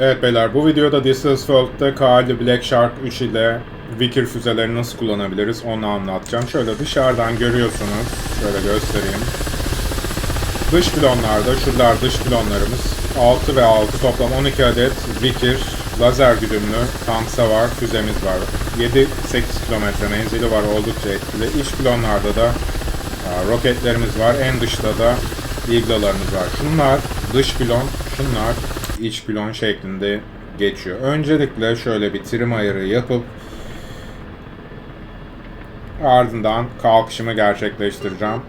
Evet beyler bu videoda Distance World'da Kali Black Shark 3 ile Vickr füzeleri nasıl kullanabiliriz onu anlatacağım. Şöyle dışarıdan görüyorsunuz. Şöyle göstereyim. Dış pilonlarda, şuralar dış pilonlarımız. 6 ve 6 toplam 12 adet Vickr lazer güdümlü tank savar füzemiz var. 7-8 kilometre menzili var oldukça etkili. İç pilonlarda da aa, roketlerimiz var. En dışta da Eagle'larımız var. Şunlar dış pilon, şunlar iç pilon şeklinde geçiyor. Öncelikle şöyle bir trim ayarı yapıp ardından kalkışımı gerçekleştireceğim.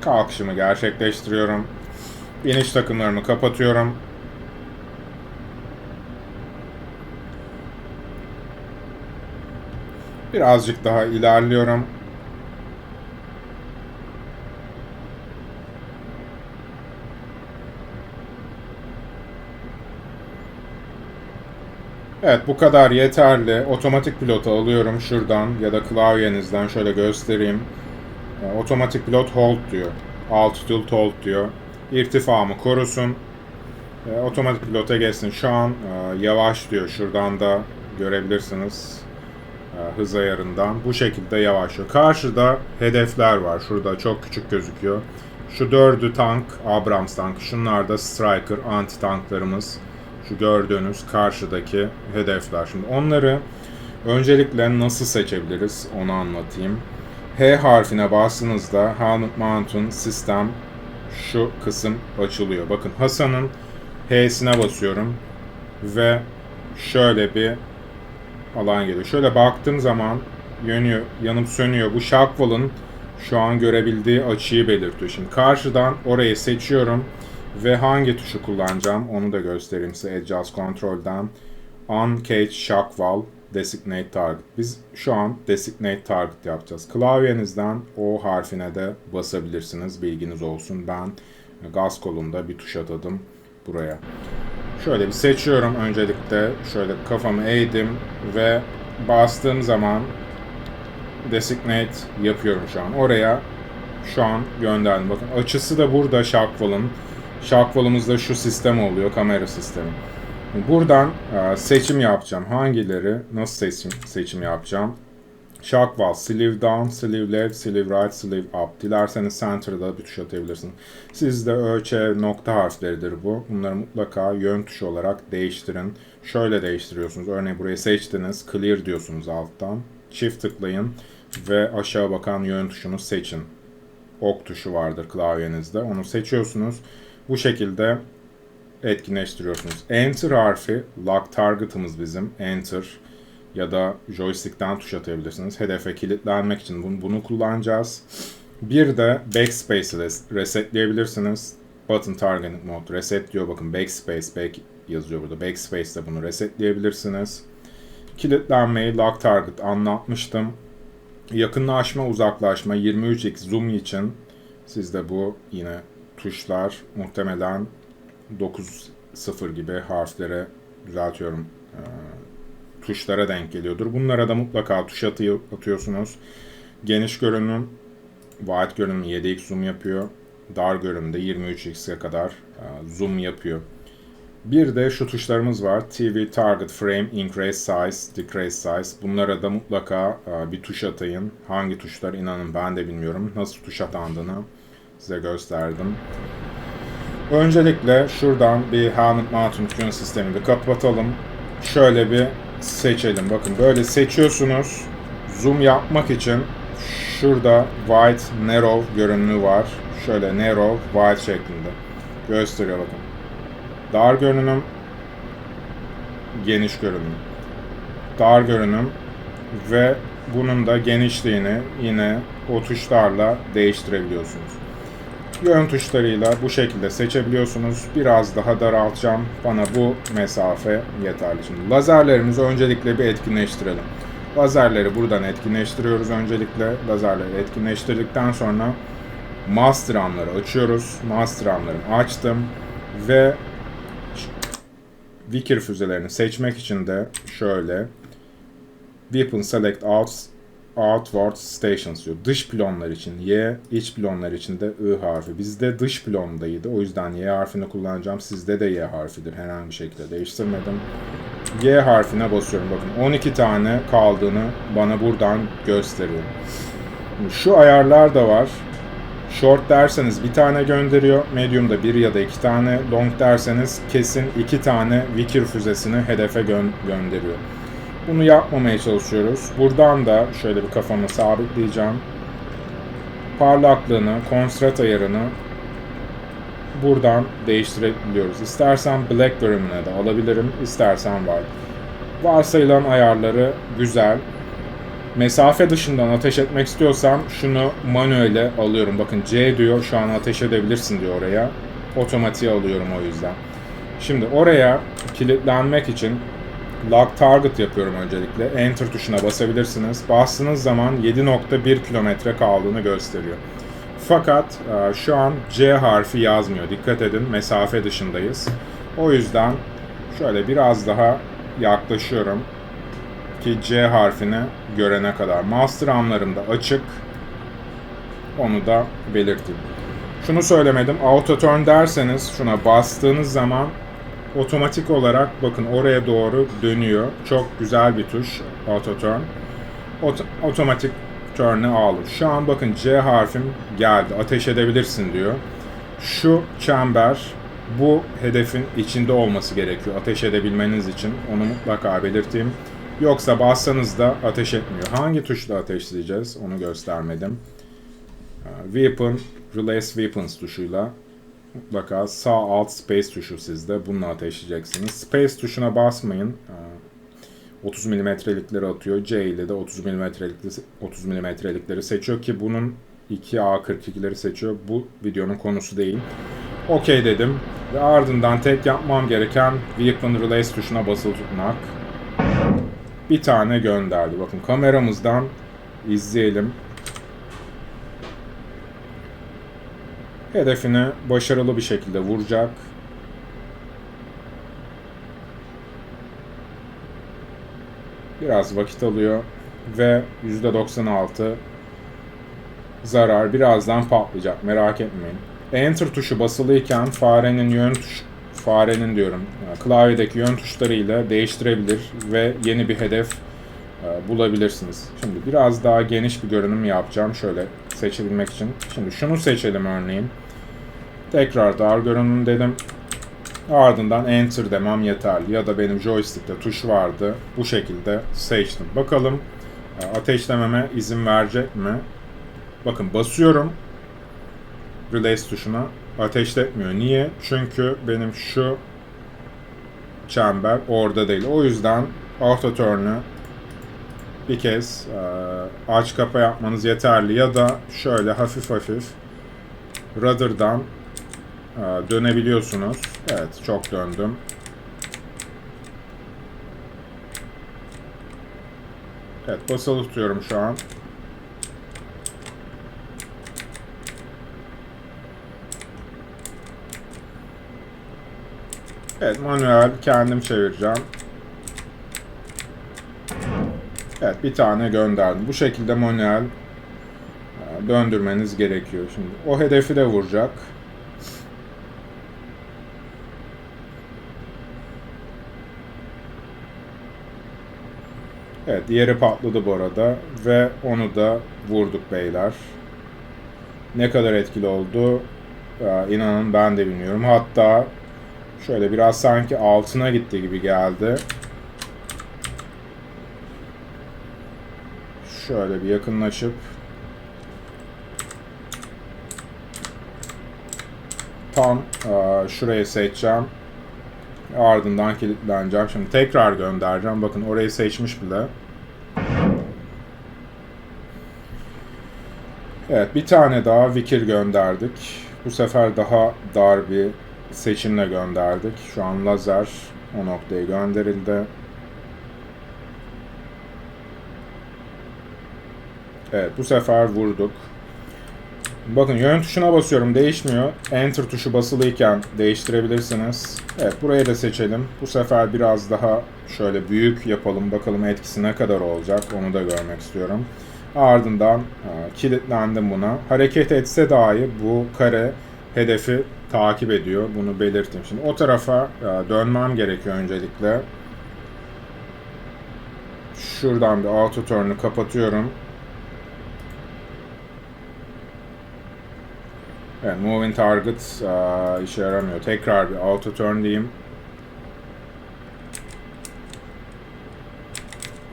Kalkışımı gerçekleştiriyorum. İniş takımlarımı kapatıyorum. Birazcık daha ilerliyorum. Evet bu kadar yeterli. Otomatik pilota alıyorum şuradan ya da klavyenizden şöyle göstereyim. E, Otomatik pilot hold diyor. Altitude hold diyor. İrtifamı korusun. E, Otomatik pilota geçsin. Şu an e, yavaş diyor. Şuradan da görebilirsiniz. Hız ayarından. Bu şekilde yavaşlıyor. Karşıda hedefler var. Şurada çok küçük gözüküyor. Şu dördü tank, Abrams tankı. Şunlar da Striker anti tanklarımız. Şu gördüğünüz karşıdaki hedefler. Şimdi onları öncelikle nasıl seçebiliriz onu anlatayım. H harfine bastığınızda Helmut Mount'un sistem şu kısım açılıyor. Bakın Hasan'ın H'sine basıyorum ve şöyle bir alan geliyor. Şöyle baktığım zaman yanıyor, yanıp sönüyor. Bu Shockwall'ın şu an görebildiği açıyı belirtiyor. Şimdi karşıdan orayı seçiyorum ve hangi tuşu kullanacağım onu da göstereyim size Adjust Control'dan. Uncage Shockwall Designate Target. Biz şu an Designate Target yapacağız. Klavyenizden O harfine de basabilirsiniz. Bilginiz olsun. Ben gaz kolunda bir tuş atadım buraya. Şöyle bir seçiyorum öncelikle. Şöyle kafamı eğdim ve bastığım zaman Designate yapıyorum şu an. Oraya şu an gönderdim. Bakın açısı da burada Shockwall'ın. Shockwall'ımızda şu sistem oluyor. Kamera sistemi. Buradan e, seçim yapacağım. Hangileri nasıl seçim seçim yapacağım? Shockwall, sleeve down, sleeve left, sleeve right, sleeve up. Dilerseniz center'da bir tuş atabilirsiniz. Sizde ölçe nokta harfleridir bu. Bunları mutlaka yön tuşu olarak değiştirin. Şöyle değiştiriyorsunuz. Örneğin burayı seçtiniz. Clear diyorsunuz alttan. Çift tıklayın ve aşağı bakan yön tuşunu seçin. Ok tuşu vardır klavyenizde. Onu seçiyorsunuz. Bu şekilde etkinleştiriyorsunuz. Enter harfi lock target'ımız bizim. Enter ya da joystick'ten tuş atabilirsiniz. Hedefe kilitlenmek için bunu, bunu kullanacağız. Bir de backspace'i resetleyebilirsiniz. Button targeting mode reset diyor. Bakın backspace back yazıyor burada. Backspace'de bunu resetleyebilirsiniz. Kilitlenmeyi lock target anlatmıştım. Yakınlaşma, uzaklaşma 23x zoom için sizde bu yine tuşlar muhtemelen 9-0 gibi harflere düzeltiyorum e, tuşlara denk geliyordur. Bunlara da mutlaka tuş atıyor, atıyorsunuz. Geniş görünüm, wide görünüm 7x zoom yapıyor. Dar görünümde 23x'e kadar e, zoom yapıyor. Bir de şu tuşlarımız var. TV, Target, Frame, Increase Size, Decrease Size. Bunlara da mutlaka e, bir tuş atayın. Hangi tuşlar inanın ben de bilmiyorum. Nasıl tuş atandığını size gösterdim. Öncelikle şuradan bir Helmut Mountain tune sistemini kapatalım. Şöyle bir seçelim. Bakın böyle seçiyorsunuz. Zoom yapmak için şurada wide narrow görünümü var. Şöyle narrow wide şeklinde gösteriyor bakın. Dar görünüm geniş görünüm. Dar görünüm ve bunun da genişliğini yine o tuşlarla değiştirebiliyorsunuz. Yön tuşlarıyla bu şekilde seçebiliyorsunuz. Biraz daha daraltacağım. Bana bu mesafe yeterli. Şimdi lazerlerimizi öncelikle bir etkinleştirelim. Lazerleri buradan etkinleştiriyoruz öncelikle. Lazerleri etkinleştirdikten sonra master amları açıyoruz. Master amlarımı açtım ve Vickr füzelerini seçmek için de şöyle Weapon Select Out outward stations diyor. Dış pilonlar için Y, iç pilonlar için de I harfi. Bizde dış pilondaydı. O yüzden Y harfini kullanacağım. Sizde de Y harfidir. Herhangi bir şekilde değiştirmedim. Y harfine basıyorum. Bakın 12 tane kaldığını bana buradan gösteriyor. Şu ayarlar da var. Short derseniz bir tane gönderiyor. Medium'da bir ya da iki tane. Long derseniz kesin iki tane Vikir füzesini hedefe gö- gönderiyor. Bunu yapmamaya çalışıyoruz. Buradan da şöyle bir kafamı sabitleyeceğim. Parlaklığını, konstrat ayarını buradan değiştirebiliyoruz. İstersen Black bölümüne de alabilirim, istersen White. Varsayılan ayarları güzel. Mesafe dışından ateş etmek istiyorsam şunu manuele alıyorum. Bakın C diyor şu an ateş edebilirsin diyor oraya. Otomatiğe alıyorum o yüzden. Şimdi oraya kilitlenmek için lock target yapıyorum öncelikle. Enter tuşuna basabilirsiniz. Bastığınız zaman 7.1 kilometre kaldığını gösteriyor. Fakat e, şu an C harfi yazmıyor. Dikkat edin mesafe dışındayız. O yüzden şöyle biraz daha yaklaşıyorum ki C harfini görene kadar. Master amlarım da açık. Onu da belirteyim. Şunu söylemedim. Auto turn derseniz şuna bastığınız zaman otomatik olarak bakın oraya doğru dönüyor. Çok güzel bir tuş auto turn. Ot- otomatik turn'ı alır. Şu an bakın C harfim geldi. Ateş edebilirsin diyor. Şu çember bu hedefin içinde olması gerekiyor ateş edebilmeniz için. Onu mutlaka belirteyim. Yoksa bassanız da ateş etmiyor. Hangi tuşla ateşleyeceğiz onu göstermedim. Ee, Weapon, Release Weapons tuşuyla mutlaka sağ alt space tuşu sizde. Bununla ateşleyeceksiniz. Space tuşuna basmayın. Ee, 30 milimetrelikleri atıyor. C ile de 30 milimetrelikleri 30 milimetrelikleri seçiyor ki bunun 2A42'leri seçiyor. Bu videonun konusu değil. OK dedim ve ardından tek yapmam gereken Weapon Release tuşuna basılı tutmak. Bir tane gönderdi. Bakın kameramızdan izleyelim. Hedefini başarılı bir şekilde vuracak. Biraz vakit alıyor ve %96 zarar birazdan patlayacak merak etmeyin. Enter tuşu basılıyken farenin yön tuş farenin diyorum yani klavyedeki yön tuşlarıyla değiştirebilir ve yeni bir hedef e, bulabilirsiniz. Şimdi biraz daha geniş bir görünüm yapacağım şöyle seçebilmek için. Şimdi şunu seçelim örneğin. Tekrar dar görünüm dedim. Ardından enter demem yeterli. Ya da benim joystick'te tuş vardı. Bu şekilde seçtim. Bakalım e, ateşlememe izin verecek mi? Bakın basıyorum release tuşuna ateşletmiyor. Niye? Çünkü benim şu çember orada değil. O yüzden auto turn'u bir kez e, aç kapa yapmanız yeterli ya da şöyle hafif hafif rudder'dan dönebiliyorsunuz. Evet çok döndüm. Evet basılı tutuyorum şu an. Evet manuel kendim çevireceğim. Evet bir tane gönderdim. Bu şekilde manuel e, döndürmeniz gerekiyor. Şimdi o hedefi de vuracak. Evet diğeri patladı bu arada ve onu da vurduk beyler. Ne kadar etkili oldu e, inanın ben de bilmiyorum. Hatta Şöyle biraz sanki altına gitti gibi geldi. Şöyle bir yakınlaşıp tam e, şurayı seçeceğim. Ardından kilitleneceğim. Şimdi tekrar göndereceğim. Bakın orayı seçmiş bile. Evet bir tane daha Vikir gönderdik. Bu sefer daha dar bir seçimle gönderdik. Şu an lazer o noktaya gönderildi. Evet bu sefer vurduk. Bakın yön tuşuna basıyorum değişmiyor. Enter tuşu basılıyken değiştirebilirsiniz. Evet burayı da seçelim. Bu sefer biraz daha şöyle büyük yapalım. Bakalım etkisi ne kadar olacak onu da görmek istiyorum. Ardından e, kilitlendim buna. Hareket etse dahi bu kare hedefi takip ediyor. Bunu belirteyim. Şimdi o tarafa e, dönmem gerekiyor öncelikle. Şuradan bir auto turn'u kapatıyorum. Evet, moving target e, işe yaramıyor. Tekrar bir auto turn diyeyim.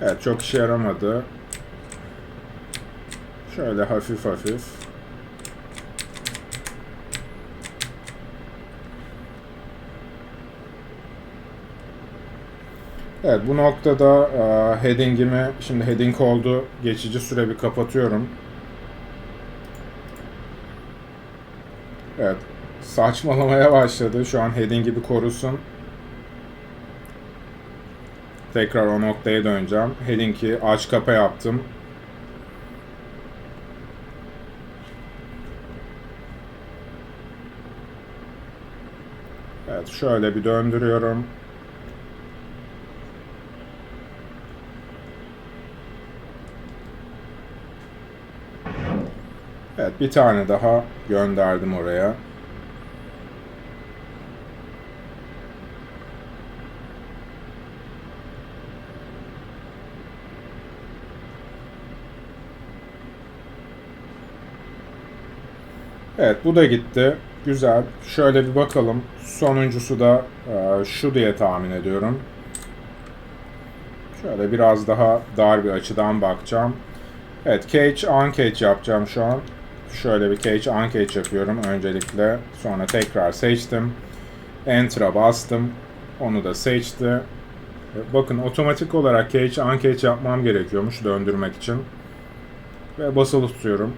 Evet, çok işe yaramadı. Şöyle hafif hafif. Evet bu noktada heading'imi şimdi heading oldu geçici süre bir kapatıyorum. Evet saçmalamaya başladı. Şu an heading'i bir korusun. Tekrar o noktaya döneceğim. Heading'i aç kapa yaptım. Evet şöyle bir döndürüyorum. Bir tane daha gönderdim oraya. Evet bu da gitti. Güzel. Şöyle bir bakalım. Sonuncusu da e, şu diye tahmin ediyorum. Şöyle biraz daha dar bir açıdan bakacağım. Evet cage uncage yapacağım şu an. Şöyle bir cage uncage yapıyorum öncelikle. Sonra tekrar seçtim. Enter'a bastım. Onu da seçti. Bakın otomatik olarak cage uncage yapmam gerekiyormuş döndürmek için. Ve basılı tutuyorum.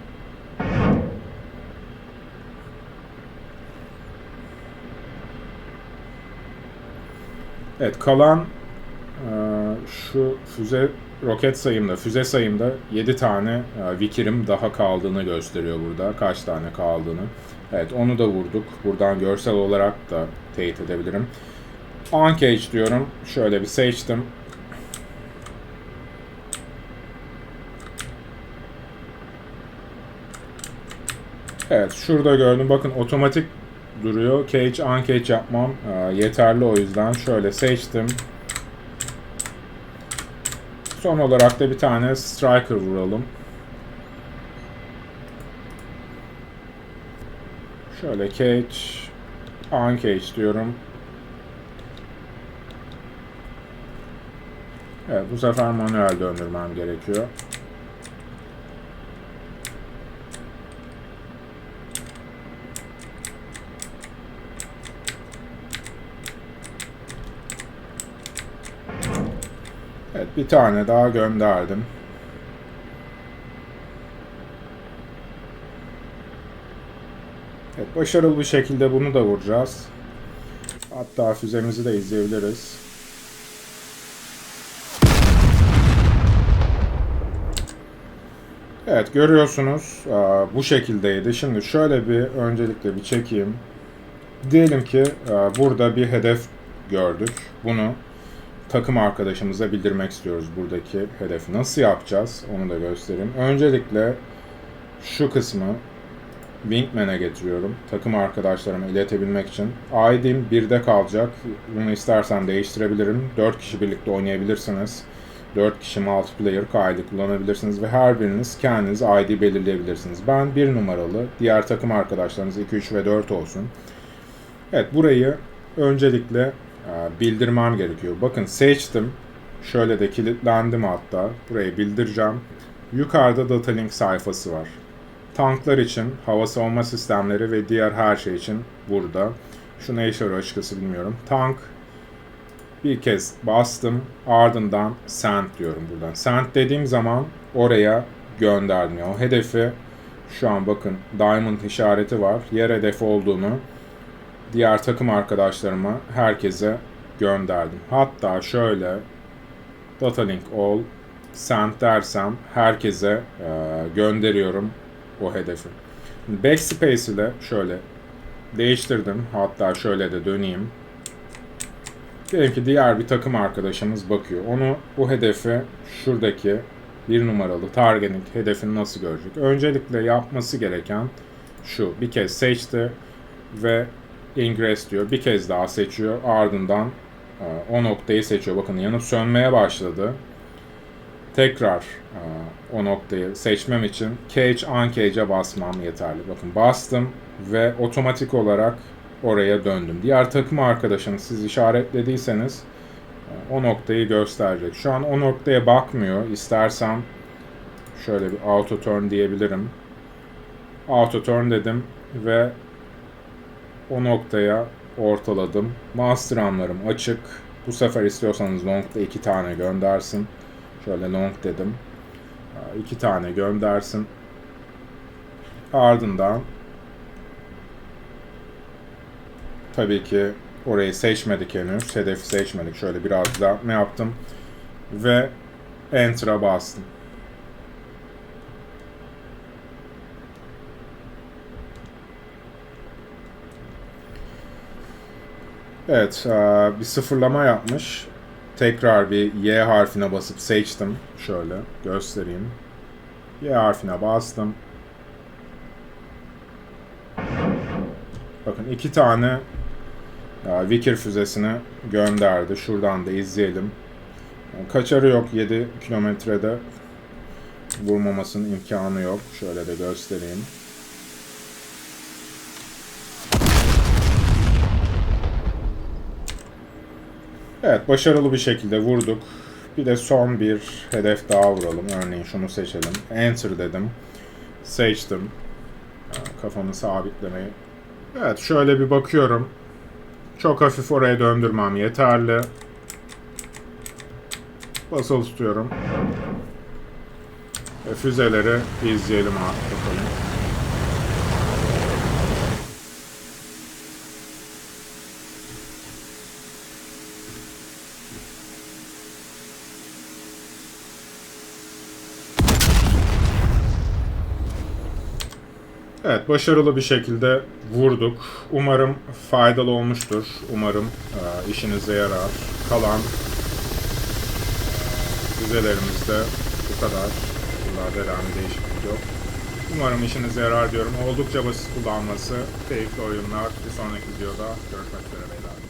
Evet kalan e, şu füze roket sayımda, füze sayımda 7 tane e, Vikirim daha kaldığını gösteriyor burada. Kaç tane kaldığını. Evet onu da vurduk. Buradan görsel olarak da teyit edebilirim. Uncage diyorum. Şöyle bir seçtim. Evet şurada gördüm. Bakın otomatik duruyor. Cage uncage yapmam e, yeterli o yüzden. Şöyle seçtim. Son olarak da bir tane striker vuralım. Şöyle cage uncage diyorum. Evet bu sefer manuel döndürmem gerekiyor. Bir tane daha gönderdim. Evet başarılı bir şekilde bunu da vuracağız. Hatta füzemizi de izleyebiliriz. Evet görüyorsunuz bu şekildeydi. Şimdi şöyle bir öncelikle bir çekeyim. Diyelim ki burada bir hedef gördük. Bunu takım arkadaşımıza bildirmek istiyoruz buradaki hedefi. Nasıl yapacağız onu da göstereyim. Öncelikle şu kısmı Wingman'e getiriyorum. Takım arkadaşlarıma iletebilmek için. ID'm 1'de kalacak. Bunu istersen değiştirebilirim. 4 kişi birlikte oynayabilirsiniz. 4 kişi multiplayer kaydı kullanabilirsiniz ve her biriniz kendiniz ID belirleyebilirsiniz. Ben 1 numaralı, diğer takım arkadaşlarınız 2, 3 ve 4 olsun. Evet burayı öncelikle bildirmem gerekiyor. Bakın seçtim. Şöyle de kilitlendim hatta. Burayı bildireceğim. Yukarıda data link sayfası var. Tanklar için, hava savunma sistemleri ve diğer her şey için burada. Şu ne işe yarıyor açıkçası bilmiyorum. Tank bir kez bastım. Ardından send diyorum buradan. Send dediğim zaman oraya gönderdim. O hedefi şu an bakın diamond işareti var. Yer hedef olduğunu diğer takım arkadaşlarıma herkese gönderdim. Hatta şöyle datalink all send dersem herkese e, gönderiyorum o hedefi. Backspace ile şöyle değiştirdim. Hatta şöyle de döneyim. Diyelim ki diğer bir takım arkadaşımız bakıyor. Onu bu hedefi şuradaki bir numaralı targeting hedefini nasıl görecek? Öncelikle yapması gereken şu. Bir kez seçti ve ingress diyor. Bir kez daha seçiyor. Ardından e, o noktayı seçiyor. Bakın yanıp sönmeye başladı. Tekrar e, o noktayı seçmem için cage uncage'e basmam yeterli. Bakın bastım ve otomatik olarak oraya döndüm. Diğer takım arkadaşınız siz işaretlediyseniz e, o noktayı gösterecek. Şu an o noktaya bakmıyor. İstersem şöyle bir auto turn diyebilirim. Auto turn dedim ve o noktaya ortaladım. Master anlarım açık. Bu sefer istiyorsanız long'da iki tane göndersin. Şöyle long dedim. Ee, iki tane göndersin. Ardından tabii ki orayı seçmedik henüz. Hedefi seçmedik. Şöyle biraz da ne yaptım? Ve Enter'a bastım. Evet, eee, bir sıfırlama yapmış. Tekrar bir Y harfine basıp seçtim. Şöyle göstereyim. Y harfine bastım. Bakın iki tane eee, Vickr füzesini gönderdi. Şuradan da izleyelim. Kaçarı yok 7 kilometrede vurmamasının imkanı yok. Şöyle de göstereyim. Evet, başarılı bir şekilde vurduk. Bir de son bir hedef daha vuralım. Örneğin şunu seçelim. Enter dedim. Seçtim. Ee, Kafamı sabitlemeyi. Evet, şöyle bir bakıyorum. Çok hafif oraya döndürmem yeterli. Basılı tutuyorum. Füzeleri izleyelim artık bakalım. Evet, başarılı bir şekilde vurduk. Umarım faydalı olmuştur. Umarım e, işinize yarar. Kalan e, füzelerimizde bu kadar. Bunlarda herhangi değişiklik yok. Umarım işinize yarar diyorum. Oldukça basit kullanması, keyifli oyunlar. Bir sonraki videoda görüşmek üzere beyler.